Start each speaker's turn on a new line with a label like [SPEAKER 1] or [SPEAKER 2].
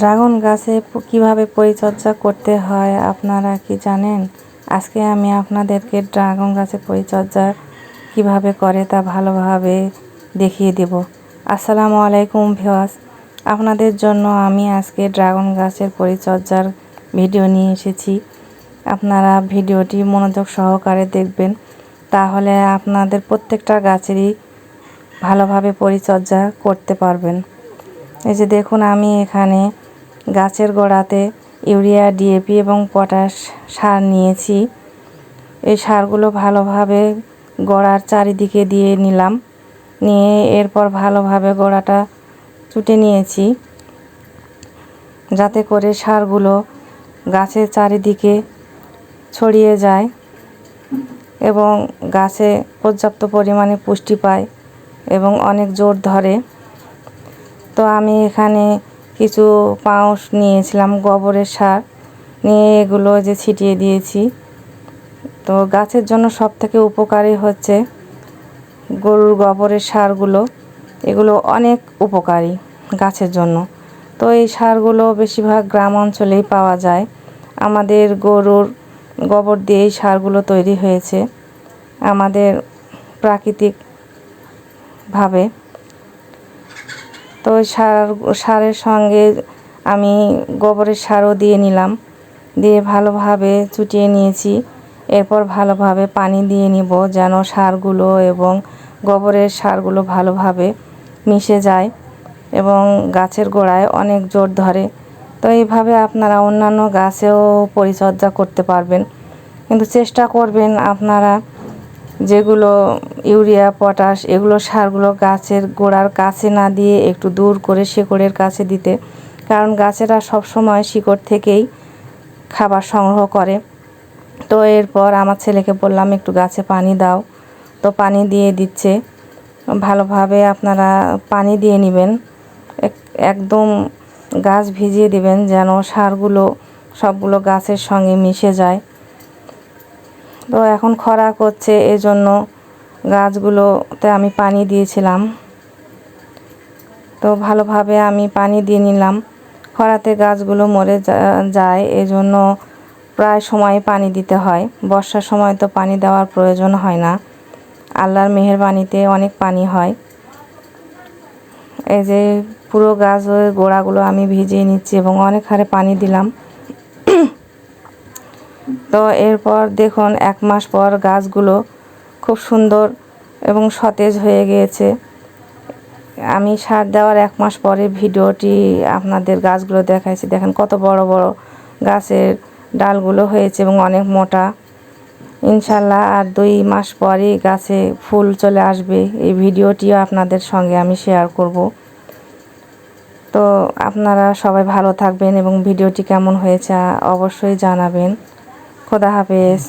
[SPEAKER 1] Dragon গাছে কীভাবে পরিচর্যা করতে হয় আপনারা কি জানেন? আজকে আমি আপনাদেরকে ড্রাগন গাছের পরিচর্যা কীভাবে করে তা ভালোভাবে দেখিয়ে দেব। আসসালামু আলাইকুম ভিওয়াস আপনাদের জন্য আমি আজকে ড্রাগন গাছের পরিচর্যার ভিডিও নিয়ে এসেছি। আপনারা ভিডিওটি মনোযোগ সহকারে দেখবেন। তাহলে আপনাদের প্রত্যেকটা গাছেরই ভালোভাবে পরিচর্যা করতে পারবেন। এই যে দেখুন, আমি এখানে গাছের গোড়াতে ইউরিয়া ডিএপি এবং পটাশ সার নিয়েছি। এই সারগুলো ভালোভাবে গোড়ার চারিদিকে দিয়ে নিলাম। নিয়ে এরপর ভালোভাবে গোড়াটা চুটে নিয়েছি। যাতে করে সারগুলো গাছের চারিদিকে ছড়িয়ে যায় এবং গাছে পর্যাপ্ত পরিমাণে পুষ্টি পায় এবং অনেক জোর ধরে। তো আমি এখানে কিছু পাউশ নিয়েছিলাম, গোবরের সার নিয়ে এগুলো যে ছিটিয়ে দিয়েছি। তো গাছের জন্য সব থেকে উপকারী হচ্ছে গরুর গোবরের সারগুলো। এগুলো অনেক উপকারী গাছের জন্য। তো এই সারগুলো বেশিরভাগ গ্রাম অঞ্চলেই পাওয়া যায়। আমাদের গরুর গোবর দিয়ে এই সারগুলো তৈরি হয়েছে আমাদের প্রাকৃতিকভাবে। তো সার, সারের সঙ্গে আমি গোবরের সারও দিয়ে নিলাম। দিয়ে ভালোভাবে চুটিয়ে নিয়েছি। এরপর ভালোভাবে পানি দিয়ে নিব যেন সারগুলো এবং গোবরের সারগুলো ভালোভাবে মিশে যায় এবং গাছের গোড়ায় অনেক জোর ধরে। তো এইভাবে আপনারা অন্যান্য গাছেও পরিচর্যা করতে পারবেন। কিন্তু চেষ্টা করবেন আপনারা যেগুলো ইউরিয়া, পটাশ, এগুলো সারগুলো গাছের গোড়ার কাছে না দিয়ে একটু দূর করে শিকড়ের কাছে দিতে। কারণ গাছেরা সব সময় শিকড় থেকেই খাবার সংগ্রহ করে। তো এরপর আমার ছেলেকে বললাম, একটু গাছে পানি দাও। তো পানি দিয়ে দিচ্ছে। ভালোভাবে আপনারা পানি দিয়ে নেবেন। একদম গাছ ভিজিয়ে দিবেন যেন সারগুলো সবগুলো গাছের সঙ্গে মিশে যায়। তো এখন খরা করছে, এজন্য গাছগুলোতে আমি পানি দিয়েছিলাম। তো ভালোভাবে আমি পানি দিয়ে নিলাম। খরাতে গাছগুলো মরে যায়, এজন্য প্রায় সময় পানি দিতে হয়। বর্ষার সময় তো পানি দেওয়ার প্রয়োজন হয় না। আল্লাহর মেহেরবানিতে অনেক পানি হয়। এই যে পুরো গাছের গোড়াগুলো আমি ভিজিয়ে নিচ্ছি এবং অনেক হারে পানি দিলাম। তো এরপর দেখুন, এক মাস পর গাছগুলো খুব সুন্দর এবং সতেজ হয়ে গিয়েছে। আমি সার দেওয়ার এক মাস পরে ভিডিওটি আপনাদের গাছগুলো দেখাইছি। দেখেন কত বড় বড় গাছের ডালগুলো হয়েছে এবং অনেক মোটা। ইনশাল্লাহ আর দুই মাস পরে গাছে ফুল চলে আসবে। এই ভিডিওটিও আপনাদের সঙ্গে আমি শেয়ার করব। তো আপনারা সবাই ভালো থাকবেন এবং ভিডিওটি কেমন হয়েছে অবশ্যই জানাবেন। খোদা হাফেজ।